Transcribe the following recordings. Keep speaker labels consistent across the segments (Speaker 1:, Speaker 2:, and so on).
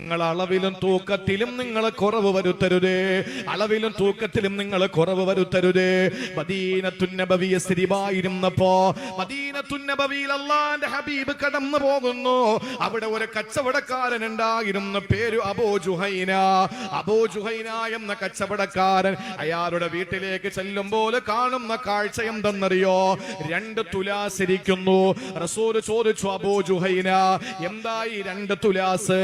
Speaker 1: നിങ്ങൾ അളവിലും തൂക്കത്തിലും നിങ്ങൾ കുറവ് വരുത്തരുതേ. അളവിലും തൂക്കത്തിലും നിങ്ങൾ കുറവ് വരുത്തരുതേ. മദീനത്തുന്നബവിയ സ്ഥിരമായിരുന്നപ്പോ മദീനത്തുന്നബവിയിൽ അള്ളാന്റെ ഹബീബ് കടന്നു പോകുന്നു. അവിടെ ഒരു കച്ചവടക്കാരൻ ഉണ്ടായിരുന്നു പേര് അബോ ജുഹൈന. അബോ ജുഹൈന എന്ന കച്ചവടക്കാരൻ അയാളുടെ വീട്ടിലേക്ക് ചെല്ലുമ്പോൾ കാണുന്ന കാഴ്ച എന്തെന്നറിയോ? രണ്ട് തുലാസിരിക്കുന്നു റസൂൽ ചോദിച്ചു അബോ ജുഹൈന എന്തായി രണ്ട് തുലാസ്?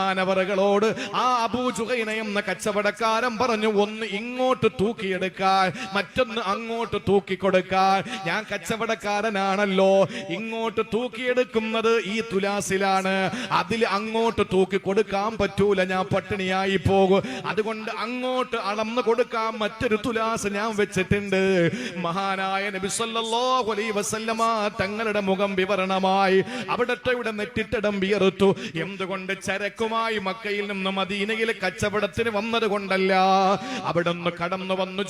Speaker 1: മഹാനവറുകളോട് ആ അബൂ ജുഹൈന എന്ന കച്ചവടക്കാരൻ പറഞ്ഞു ഒന്ന് ഇങ്ങോട്ട് തൂക്കിയെടുക്കാൻ മറ്റൊന്ന് അങ്ങോട്ട് തൂക്കിക്കൊടുക്കാൻ. ഞാൻ കച്ചവടക്കാരനാണല്ലോ. ഇങ്ങോട്ട് തൂക്കിയെടുക്കുന്നത് ഈ തുലാസിലാണ്. അതിൽ അങ്ങോട്ട് തൂക്കി കൊടുക്കാൻ പറ്റൂല ഞാൻ പട്ടിണിയായി പോകും. അതുകൊണ്ട് അങ്ങോട്ട് അളന്ന് കൊടുക്കാൻ മറ്റൊരു തുലാസ് ഞാൻ വെച്ചിട്ടുണ്ട്. മഹാനായ നബി സല്ലല്ലാഹു അലൈഹി വസല്ലമ തങ്ങളുടെ മുഖം വിവരണമായി. അവിടത്തെ ഇവിടെ നെറ്റിട്ടടം വിയർത്തു. എന്തുകൊണ്ട് ചരക്കുമായി മക്കയിൽ നിന്ന് മദീനയിലെ കച്ചവടത്തിന് വന്നത് കൊണ്ടല്ല അവിടെ നിന്ന് കടന്നു വന്നു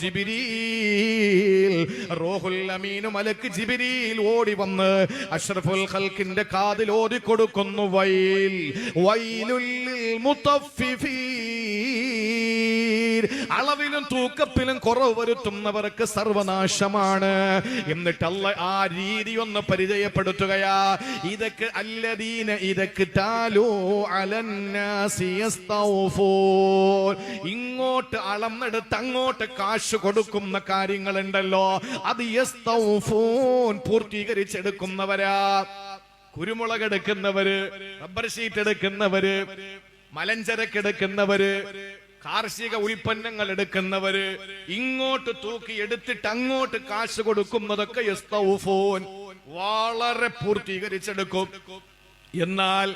Speaker 1: അമീനു മലക്ക് ജിബിരിയിൽ ഓടി വന്ന് അഷ്റഫുൽ ഖൽക്കിന്റെ കാതിൽ ഓടി കൊടുക്കുന്നു. വൈൽ. വൈലുൽ മുത്തഫിഫീൻ. അളവിലും തൂക്കത്തിലും കുറവ് വരുത്തുന്നവർക്ക് സർവനാശമാണ്. എന്നിട്ട് അല്ല ആ രീതി ഒന്ന് പരിചയപ്പെടുത്തുകയാ. ഇതൊക്കെ അല്ലദീന ഇതൊക്കെ. ഇങ്ങോട്ട് അളന്നെടുത്ത് അങ്ങോട്ട് കാശ് കൊടുക്കുന്ന കാര്യങ്ങൾ ഉണ്ടല്ലോ അത് പൂർത്തീകരിച്ചെടുക്കുന്നവരാ. കുരുമുളക് എടുക്കുന്നവര് റബ്ബർ ഷീറ്റ് എടുക്കുന്നവര് മലഞ്ചരക്ക് എടുക്കുന്നവര് കാർഷിക ഉൽപ്പന്നങ്ങൾ എടുക്കുന്നവര് ഇങ്ങോട്ട് തൂക്കി എടുത്തിട്ട് അങ്ങോട്ട് കാശ് കൊടുക്കുന്നതൊക്കെ വളരെ പൂർത്തീകരിച്ചെടുക്കും. എന്നാൽ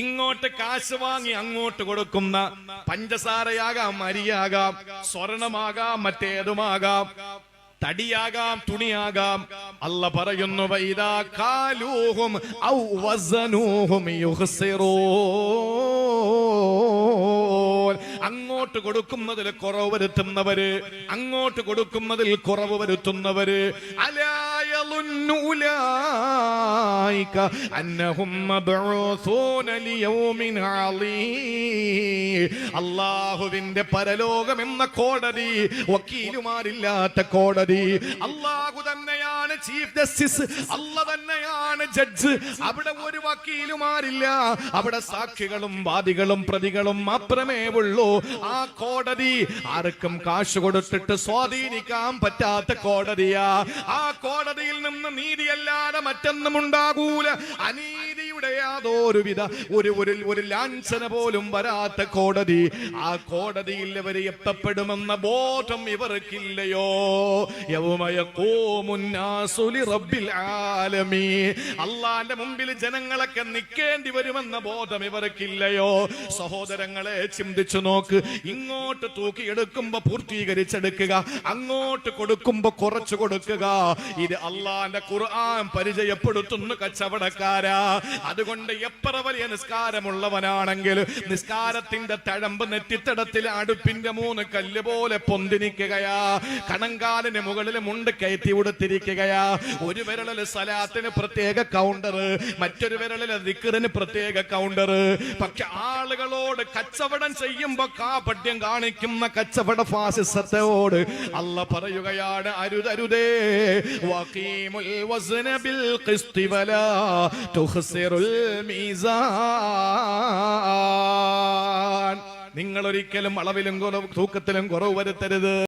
Speaker 1: ഇങ്ങോട്ട് കാശ് വാങ്ങി അങ്ങോട്ട് കൊടുക്കുന്ന പഞ്ചസാരയാകാം അരിയാകാം സ്വർണമാകാം മറ്റേതുമാകാം തടിയാകാം തുണിയാകാം. അല്ല പറയുന്നു ഔ വസനൂഹും അങ്ങോട്ട് കൊടുക്കുന്നതിൽ കുറവ് വരുത്തുന്നവര് അങ്ങോട്ട് കൊടുക്കുന്നതിൽ കുറവ് വരുത്തുന്നവര് അലാ യളുന്നു ഉലൈക അന്നഹും മബ്ഊസൂന ലിയൗമിൻ അളീം അല്ലാഹുവിന്റെ പരലോകം എന്ന കോടതി വക്കീലുമാരില്ലാത്ത കോടതി. അല്ലാഹു തന്നെയാണ് ചീഫ് ജസ്റ്റിസ് അല്ല തന്നെയാണ് ജഡ്ജ് അവിടെ ഒരു വക്കീലുമാരില്ല. അവിടെ സാക്ഷികളും വാദികളും പ്രതികളും മാത്രമേ ഉള്ളൂ. ആ കോടതി ആർക്കും കാശ് കൊടുത്തിട്ട് സ്വാധീനിക്കാൻ പറ്റാത്ത കോടതിയാ. ആ കോടതിയിൽ നിന്ന് നീതിയല്ലാതെ മറ്റൊന്നും ഉണ്ടാകൂല അനീതിയുടെ യാതൊരുവിധ ഒരു ഒരു ഒരു ലാഞ്ചന പോലും വരാത്ത കോടതി. ആ കോടതിയിൽ ഇവർ എത്തപ്പെടുമെന്ന ബോധം ഇവർക്കില്ലയോ? അള്ളാന്റെ മുമ്പിൽ ജനങ്ങളൊക്കെ നിൽക്കേണ്ടി വരുമെന്ന ബോധം ഇവർക്കില്ലയോ? സഹോദരങ്ങളെ ചിന്തിച്ചു നോക്ക്. ഇങ്ങോട്ട് തൂക്കിയെടുക്കുമ്പോ പൂർത്തീകരിച്ചെടുക്കുക. അങ്ങോട്ട് കൊടുക്കുമ്പോ കുറച്ചു കൊടുക്കുക. ഇത് അള്ളാന്റെ ഖുർആൻ പരിചയപ്പെടുത്തുന്ന കച്ചവടക്കാരാ. അതുകൊണ്ട് എത്ര വലിയ നിസ്കാരമുള്ളവനാണെങ്കിൽ നിസ്കാരത്തിന്റെ തഴമ്പ് നെറ്റിത്തടത്തിൽ അടുപ്പിന്റെ മൂന്ന് കല്ല് പോലെ പൊന്തിനിക്കുകയാ കണങ്കാലിന് മുകളിൽ മുണ്ട് കയറ്റി ഉടുത്തിരിക്കുകയാ. ഒരു വിരളിൽ സലാത്തിന് പ്രത്യേക കൗണ്ടർ മറ്റൊരു വിരളിൽ ദിക്കറിന് പ്രത്യേക കൗണ്ടർ പക്ഷെ ആളുകളോട് കച്ചവടം ചെയ്യുമ്പോ കാപട്യം കാണിക്കുന്ന കച്ചവട ഫാസിസത്തോട് അല്ല പറയുകയാണ് അരുതരുതേ വഖീമുൽ വസ്ന ഖിസ്തി വലാ തുഖ്സിറുൽ നിങ്ങൾ ഒരിക്കലും അളവിലും തൂക്കത്തിലും കുറവ് വരുത്തരുത്.